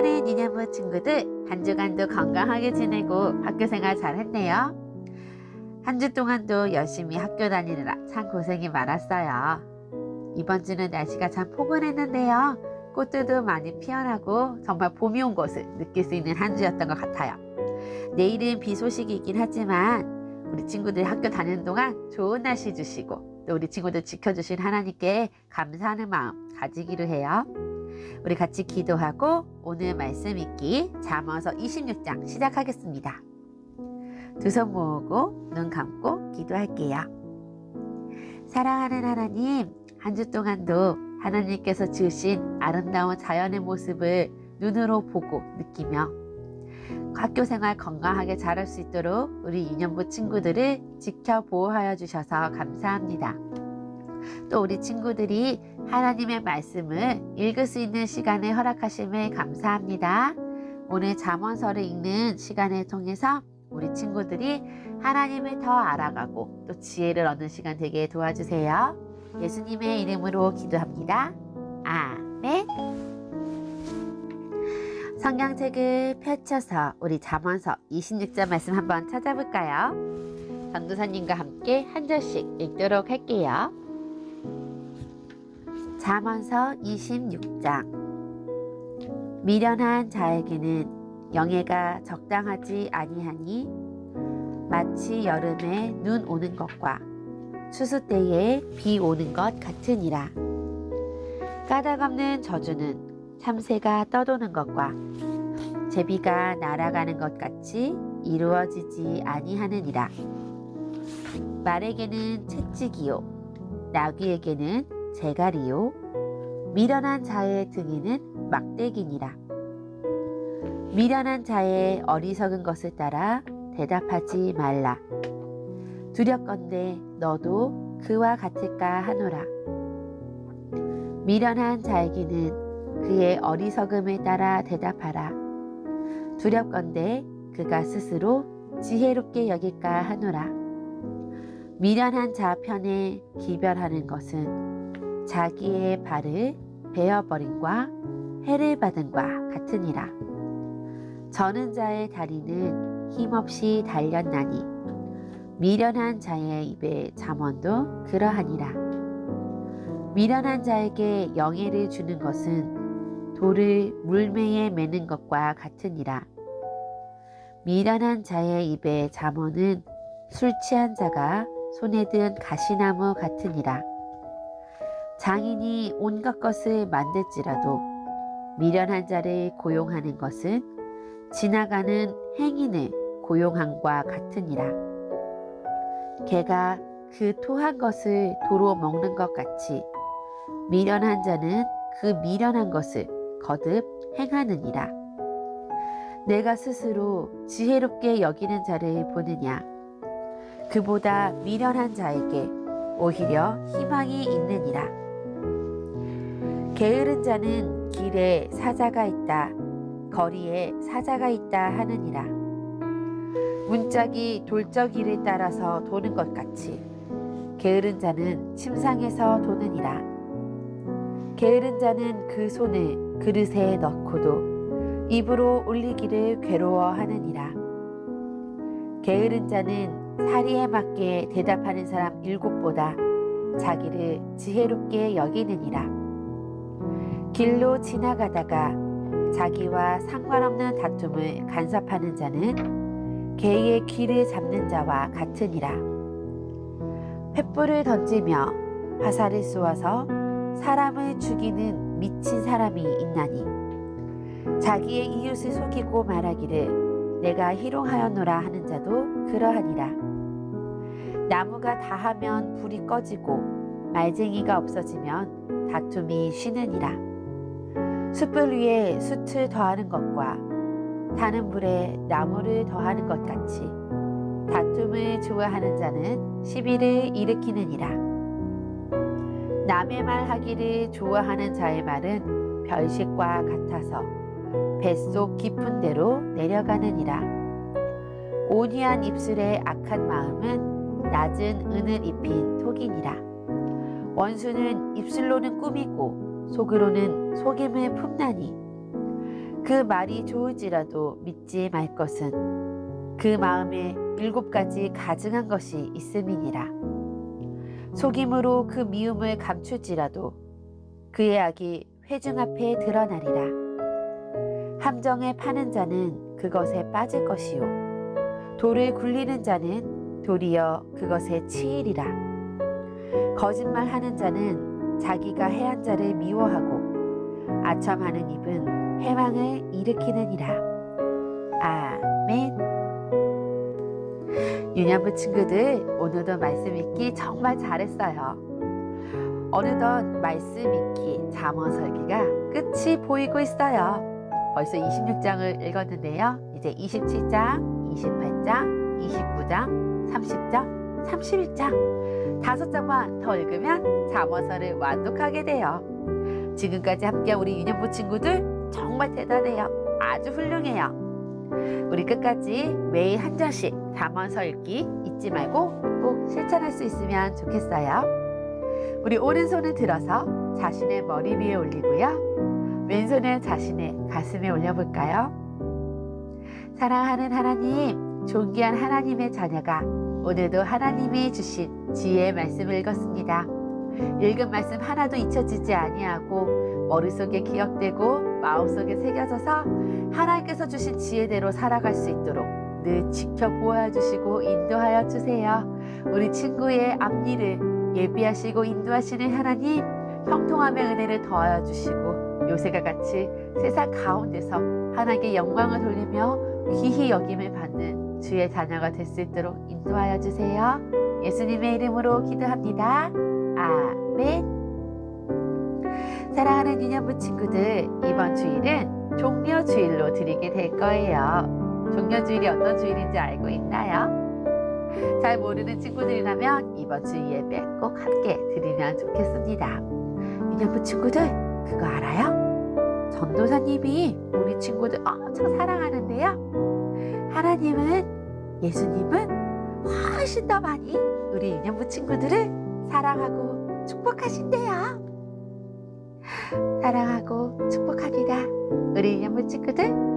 사랑하는 유년부 친구들 한 주간도 건강하게 지내고 학교 생활 잘 했네요. 한 주 동안도 열심히 학교 다니느라 참 고생이 많았어요. 이번 주는 날씨가 참 포근했는데요. 꽃들도 많이 피어나고 정말 봄이 온 것을 느낄 수 있는 한 주였던 것 같아요. 내일은 비 소식이 있긴 하지만 우리 친구들이 학교 다니는 동안 좋은 날씨 주시고 또 우리 친구들 지켜주신 하나님께 감사하는 마음 가지기로 해요. 우리 같이 기도하고 오늘 말씀 읽기 잠언서 26장 시작하겠습니다. 두 손 모으고 눈 감고 기도할게요. 사랑하는 하나님, 한 주 동안도 하나님께서 지으신 아름다운 자연의 모습을 눈으로 보고 느끼며 학교 생활 건강하게 잘할 수 있도록 우리 유년부 친구들을 지켜 보호하여 주셔서 감사합니다. 또 우리 친구들이 하나님의 말씀을 읽을 수 있는 시간을 허락하심을 감사합니다. 오늘 잠언서를 읽는 시간을 통해서 우리 친구들이 하나님을 더 알아가고 또 지혜를 얻는 시간 되게 도와주세요. 예수님의 이름으로 기도합니다. 아멘. 성경책을 펼쳐서 우리 잠언서 26절 말씀 한번 찾아볼까요? 전도사님과 함께 한 절씩 읽도록 할게요. 잠언서 26장. 미련한 자에게는 영예가 적당하지 아니하니 마치 여름에 눈 오는 것과 추수 때에 비 오는 것 같으니라. 까닭없는 저주는 참새가 떠도는 것과 제비가 날아가는 것 같이 이루어지지 아니하느니라. 말에게는 채찍이요 나귀에게는 제갈이요. 미련한 자의 등에는 막대기니라. 미련한 자의 어리석은 것을 따라 대답하지 말라. 두렵건대 너도 그와 같을까 하노라. 미련한 자에게는 그의 어리석음을 따라 대답하라. 두렵건대 그가 스스로 지혜롭게 여길까 하노라. 미련한 자 편에 기별하는 것은 자기의 발을 베어버림과 해를 받은과 같으니라. 저는 자의 다리는 힘없이 달렸나니 미련한 자의 입에 잠언도 그러하니라. 미련한 자에게 영예를 주는 것은 돌을 물매에 매는 것과 같으니라. 미련한 자의 입에 잠언은 술 취한 자가 손에 든 가시나무 같으니라. 장인이 온갖 것을 만들지라도 미련한 자를 고용하는 것은 지나가는 행인을 고용함과 같으니라. 개가 그 토한 것을 도로 먹는 것 같이 미련한 자는 그 미련한 것을 거듭 행하느니라. 내가 스스로 지혜롭게 여기는 자를 보느냐? 그보다 미련한 자에게 오히려 희망이 있느니라. 게으른 자는 길에 사자가 있다, 거리에 사자가 있다 하느니라. 문짝이 돌적이를 따라서 도는 것 같이 게으른 자는 침상에서 도느니라. 게으른 자는 그 손을 그릇에 넣고도 입으로 올리기를 괴로워하느니라. 게으른 자는 사리에 맞게 대답하는 사람 일곱보다 자기를 지혜롭게 여기느니라. 길로 지나가다가 자기와 상관없는 다툼을 간섭하는 자는 개의 귀를 잡는 자와 같으니라. 횃불을 던지며 화살을 쏘아서 사람을 죽이는 미친 사람이 있나니 자기의 이웃을 속이고 말하기를 내가 희롱하였노라 하는 자도 그러하니라. 나무가 다하면 불이 꺼지고 말쟁이가 없어지면 다툼이 쉬느니라. 숯불 위에 숯을 더하는 것과 타는 불에 나무를 더하는 것 같이 다툼을 좋아하는 자는 시비를 일으키느니라. 남의 말 하기를 좋아하는 자의 말은 별식과 같아서 뱃속 깊은 데로 내려가느니라. 온유한 입술의 악한 마음은 낮은 은을 입힌 톡이니라. 원수는 입술로는 꾸미고 속으로는 속임을 품나니 그 말이 좋을지라도 믿지 말 것은 그 마음에 일곱 가지 가증한 것이 있음이니라. 속임으로 그 미움을 감출지라도 그의 악이 회중 앞에 드러나리라. 함정에 파는 자는 그것에 빠질 것이요. 돌을 굴리는 자는 도리어 그것에 치이리라. 거짓말하는 자는 자기가 해한 자를 미워하고 아첨하는 입은 회망을 일으키느니라. 아멘. 유년부 친구들 오늘도 말씀 읽기 정말 잘했어요. 어느덧 말씀 읽기 잠언 설기가 끝이 보이고 있어요. 벌써 26장을 읽었는데요. 이제 27장, 28장, 29장, 30장, 31장 다섯 장만 더 읽으면 잠언서를 완독하게 돼요. 지금까지 함께한 우리 유년부 친구들 정말 대단해요. 아주 훌륭해요. 우리 끝까지 매일 한 장씩 잠언서 읽기 잊지 말고 꼭 실천할 수 있으면 좋겠어요. 우리 오른손을 들어서 자신의 머리 위에 올리고요. 왼손을 자신의 가슴에 올려볼까요? 사랑하는 하나님, 존귀한 하나님의 자녀가 오늘도 하나님이 주신 지혜의 말씀을 읽었습니다. 읽은 말씀 하나도 잊혀지지 아니하고 머릿속에 기억되고 마음속에 새겨져서 하나님께서 주신 지혜대로 살아갈 수 있도록 늘 지켜보아 주시고 인도하여 주세요. 우리 친구의 앞일을 예비하시고 인도하시는 하나님 형통함의 은혜를 더하여 주시고 요새가 같이 세상 가운데서 하나님께 영광을 돌리며 귀히 여김을 받는 주의 자녀가 될 수 있도록 인도하여 주세요. 예수님의 이름으로 기도합니다. 아멘. 사랑하는 유년부 친구들, 이번 주일은 종려 주일로 드리게 될 거예요. 종려 주일이 어떤 주일인지 알고 있나요? 잘 모르는 친구들이라면 이번 주 예배 꼭 함께 드리면 좋겠습니다. 유년부 친구들, 그거 알아요? 전도사님이 우리 친구들 엄청 사랑하는데요. 하나님은, 예수님은 훨씬 더 많이 우리 유년부 친구들을 사랑하고 축복하신대요. 사랑하고 축복합니다. 우리 유년부 친구들.